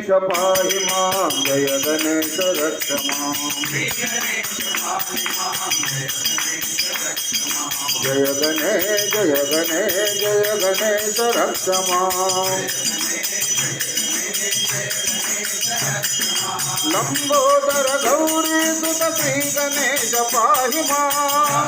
गणेश पाहि माँ जय गणेश रक्ष जय गणेश जय गणेश जय गणेश रक्ष लंबोदर गौरी सुत श्री गणेश पाहि मां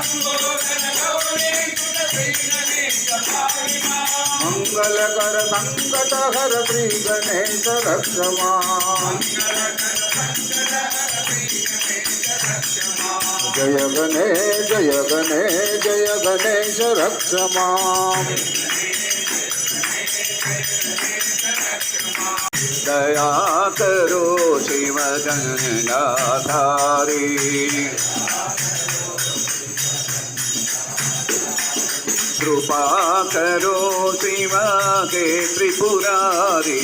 मंगलकर संकट हर श्री गणेश रक्ष मां जय गणेश जय गणेश जय गणेश रक्ष दया करो शिव गणनाधारी कृपा करो शिव के त्रिपुरारी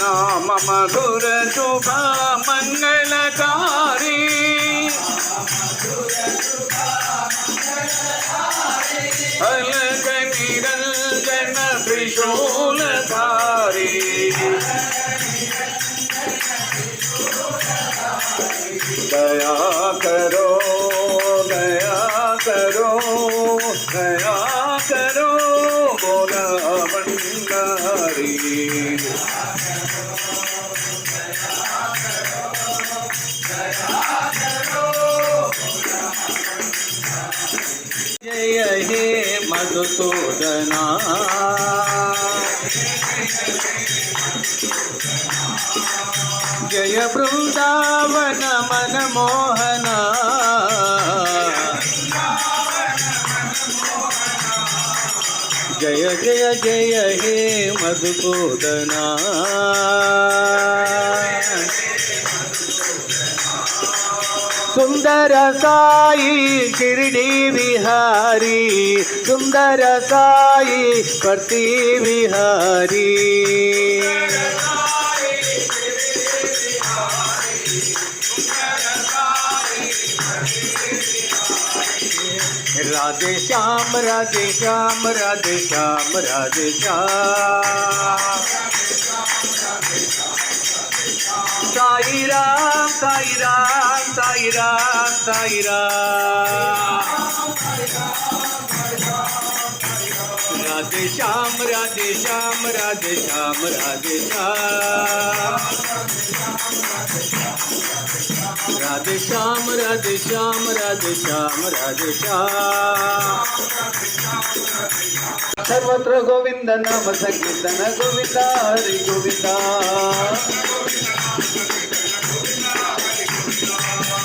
नाम मधुर शुभ मंगलकारी अलग निरंजन त्रिशूलधारी दया నాదు తోడనా? జయ బృందావన మనమోహన జయ జయ జయ హే మధుసూదనా? सुंदर साई शिरडी विहारी, सुंदर साई प्रति बिहारी राधे श्याम राधे श्याम राधे श्याम राधे श्याम। సాయి రామ్ సాయి రామ్ సాయి రామ్ సాయి రామ్ రాధే శ్యామ్ రాధే శ్యామ్ రాధే శ్యామ్ రాధే శ్యామ్. రాధే శ్యామ్ రాధే శ్యామ్ రాధే శ్యామ్ రాధే శ్యామ్. సర్వత్ర గోవింద నామ సంకీర్తన గోవింద హరి గోవింద.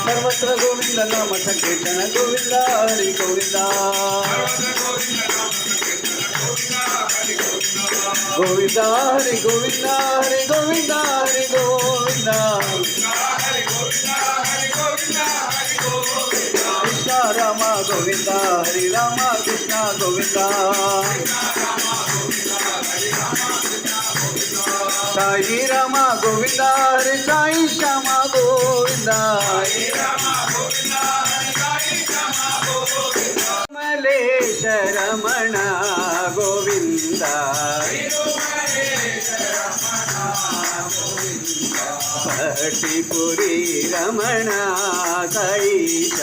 సర్వత్ర గోవింద నామ సంకీర్తన గోవింద హరి గోవింద. గోవింద హరి గోవింద హరి గోవింద హరి గోవింద. కృష్ణ రామ గోవింద హరి రామ కృష్ణ గోవింద. సాయి రామ గోవింద హరి సాయి శ్యామ గోవింద. కమలేశ రమణ గోవింద. పటిపురి రమణ కైష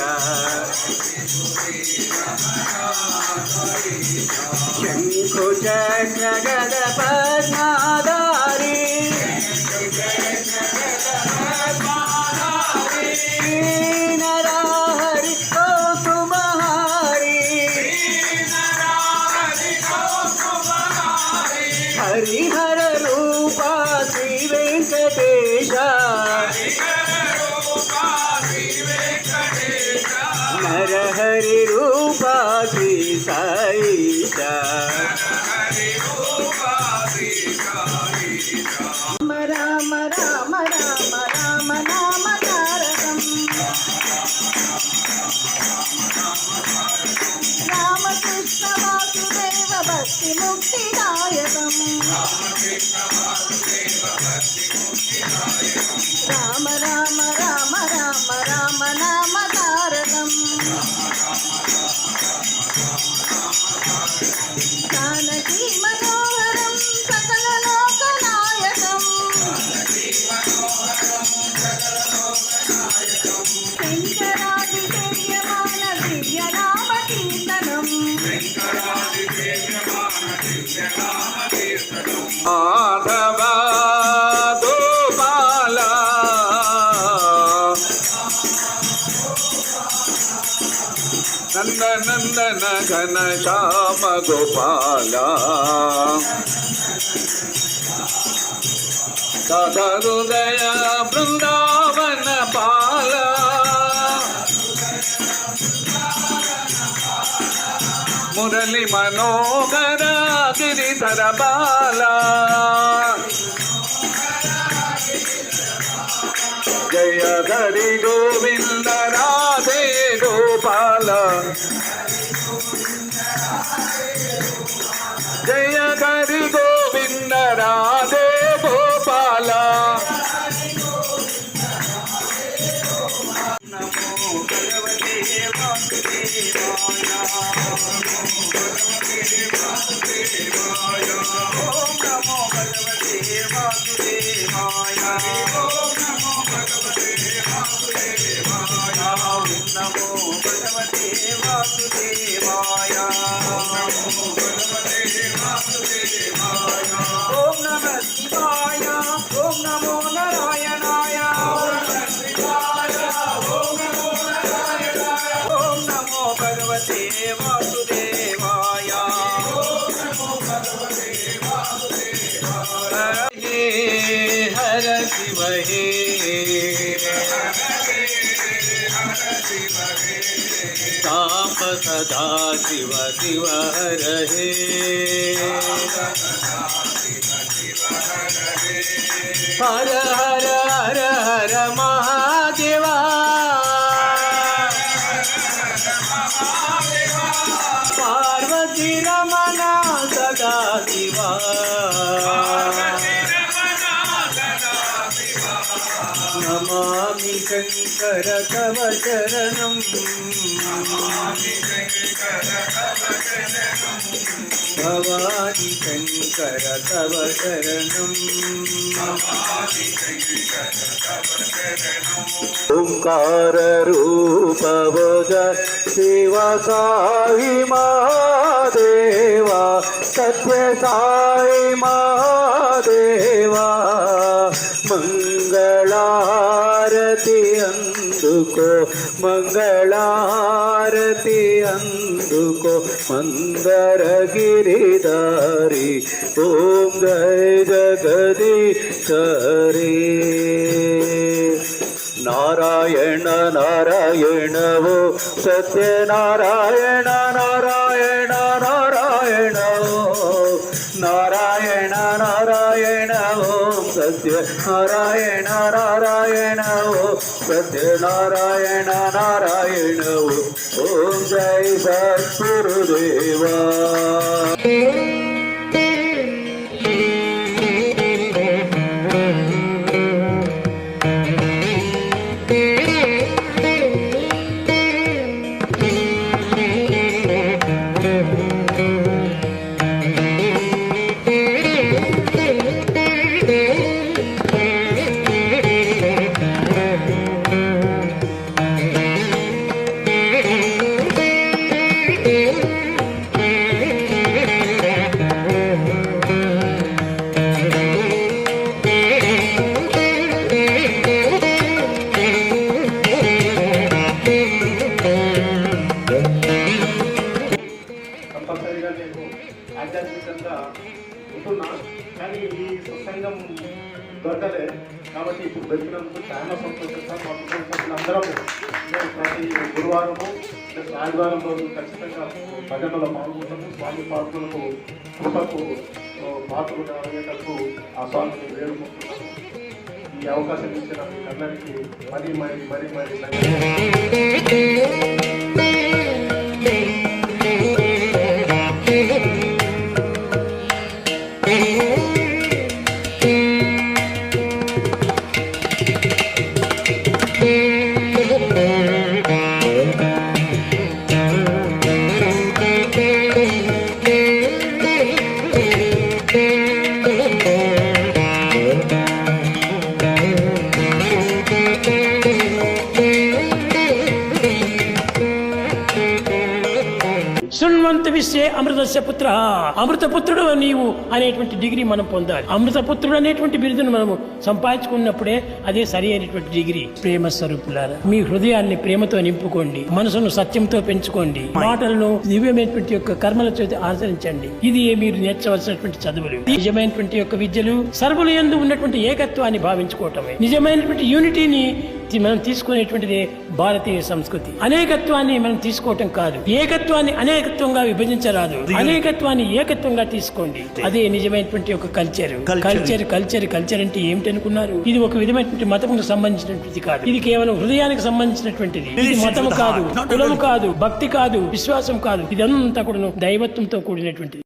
శంకుచక్ర గద పద్మా Emotion. నంద నందన ఘన శ్యామ గోపాల సదరుదయ బృందావన పాల మురళి మనోహర గిరిధర బాల. జయ హరి గో నమో భగవతే వాసుదేవా. हर शिव ताप सदा शिव शिव हर हे हर हर हर हर महादेवा पार्वती राम ശങ്കര തവ ശരണം भवानी शंकर तव शरणम्। ओंकार रूप भोज शिवा साई महादेवा सत्य साई महादेवा। मंगलारती अंदुको, मंगलारती అందుకో మందర గిరిదారి ఓం జయ జగది సరే నారాయణ నారాయణవో ఓ సత్యనారాయణ నారాయణ నారాయణ ఓ నారాయణ నారాయణ ఓం సత్య నారాయణ నారాయణ ఓ సత్య నారాయణ నారాయణ ఓ ஜெய் சத்குரு தேவா ఉంటున్నా. కానీ ఈ సత్సంగం దొరకలే. కాబట్టి ఇప్పుడు దొరికినందుకు చాలా సంతోషం సార్ మా కుటుంబ సభ్యులందరం మేము ప్రతి గురువారము ప్లస్ ఆదివారం రోజు ఖచ్చితంగా భజనలో పాల్గొంటాము. స్వామి పాల్గొనకు కృపకు పాత్రలు కావడానికి ఆ స్వామిని వేడుకుంటున్నాము. ఈ అవకాశం ఇచ్చిన మీకు అందరికీ మరీ మరీ మరీ మరీ అమృతస్య పుత్ర. అమృతపుత్రుడు నీవు అనేటువంటి డిగ్రీ మనం పొందాలి. అమృతపుత్రుడు అనేటువంటి బిరుదును మనము సంపాదించుకున్నప్పుడే అదే సరి అయినటువంటి డిగ్రీ. ప్రేమ స్వరూపులారా మీ హృదయాన్ని ప్రేమతో నింపుకోండి. మనసును సత్యంతో పెంచుకోండి. మాటలను దివ్యమైనటువంటి యొక్క కర్మల చేతి ఆచరించండి. ఇది మీరు నేర్చవలసినటువంటి చదువులు. నిజమైనటువంటి యొక్క విద్యలు సర్వులు ఎందు ఉన్నటువంటి ఏకత్వాన్ని భావించుకోవటమే. నిజమైనటువంటి యూనిటీని మనం తీసుకునేటువంటిదే భారతీయ సంస్కృతి. అనేకత్వాన్ని మనం తీసుకోవటం కాదు. ఏకత్వాన్ని అనేకత్వంగా విభజించరాదు. అనేకత్వాన్ని ఏకత్వంగా తీసుకోండి. అదే నిజమైనటువంటి ఒక కల్చర్ కల్చర్ కల్చర్ కల్చర్ అంటే ఏమిటి అనుకున్నారు? ఇది ఒక విధమైనటువంటి మతముకు సంబంధించినటువంటిది కాదు. ఇది కేవలం హృదయానికి సంబంధించినటువంటిది. ఇది మతము కాదు కులము కాదు భక్తి కాదు విశ్వాసం కాదు. ఇదంతా కూడా దైవత్వంతో కూడినటువంటిది.